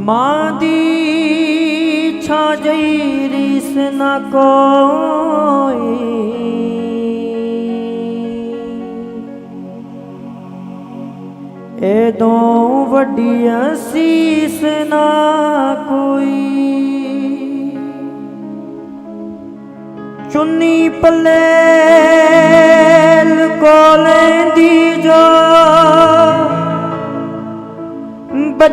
ਮਾਂ ਦੀ ਛਾਂ ਜਈ ਰੀਸ ਨਾ ਕੋਈ। ਦੋ ਵੱਡੀ ਅਸੀਸ ਨਾ ਕੋਈ। ਚੁੰਨੀ ਪੱਲੇ ਲੁਕੋ ਦੀ ਜੋ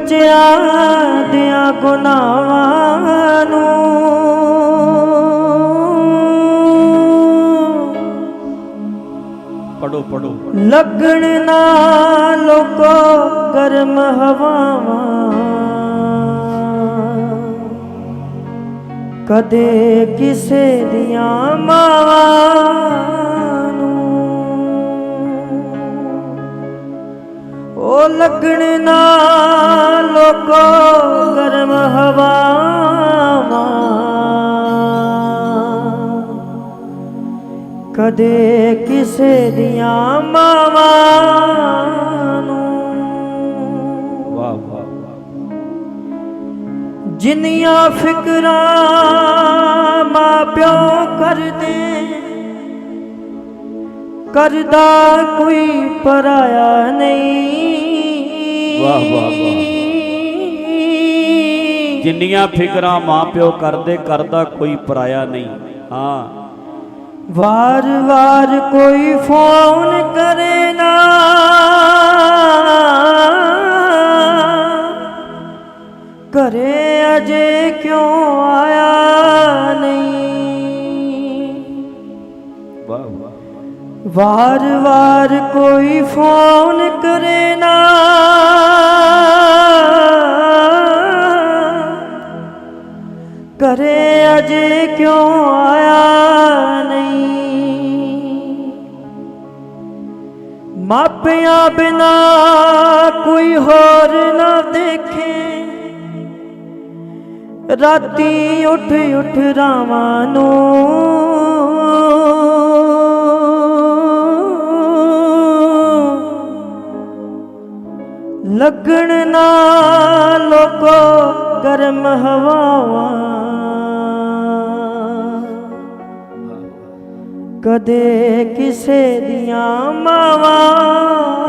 ਬੱਚਿਆਂ ਦਿਆਂ ਗੁਨਾਹਾਂ ਨੂੰ। ਪੜੋ ਪੜੋ ਲੱਗਣ ਨਾ ਲੋਕੋ ਗਰਮ ਹਵਾਵਾਂ। ਕਦੇ ਕਿਸੇ ਦੀਆਂ ਮਾਵਾਂ ਉਹ ਲੱਗਣ ਨਾ ਲੋਕੋ ਗਰਮ ਹਵਾਵਾਂ। ਕਦੇ ਕਿਸੇ ਦੀਆਂ ਮਾਵਾਂ ਨੂੰ ਵਾਹ ਵਾਹ। ਜਿੰਨੀਆਂ ਫਿਕਰਾਂ ਮਾਂ ਪਿਓ ਕਰਦੇ ਕਰਦਾ ਕੋਈ ਪਰਾਇਆ ਨਹੀਂ। ਵਾਹ, ਵਾਹ, ਜਿੰਨੀਆਂ ਫਿਕਰਾਂ ਮਾਪਿਓ ਕਰਦੇ ਕਰਦਾ ਕੋਈ ਪਰਾਇਆ ਨਹੀਂ। ਹਾਂ। ਵਾਰ ਵਾਰ ਕੋਈ ਫੋਨ ਕਰੇ ਨਾ। ਘਰੇ ਅਜੇ ਕਿਉਂ ਆਇਆ? ਵਾਰ ਵਾਰ ਕੋਈ ਫੋਨ ਕਰੇ ਨਾ। ਕਰੇ ਅਜੇ ਕਿਉਂ ਆਇਆ ਨਹੀਂ। ਮਾਪਿਆਂ ਬਿਨਾ ਕੋਈ ਹੋਰ ਨਾ ਦੇਖੇ। ਰਾਤੀ ਉੱਠ ਉੱਠ ਰਾਵਾਂ ਨੂੰ ਲੱਗਣ ਨਾ ਲੋਕੋ ਗਰਮ ਹਵਾਵਾਂ। ਕਦੇ ਕਿਸੇ ਦੀਆਂ ਮਾਵਾਂ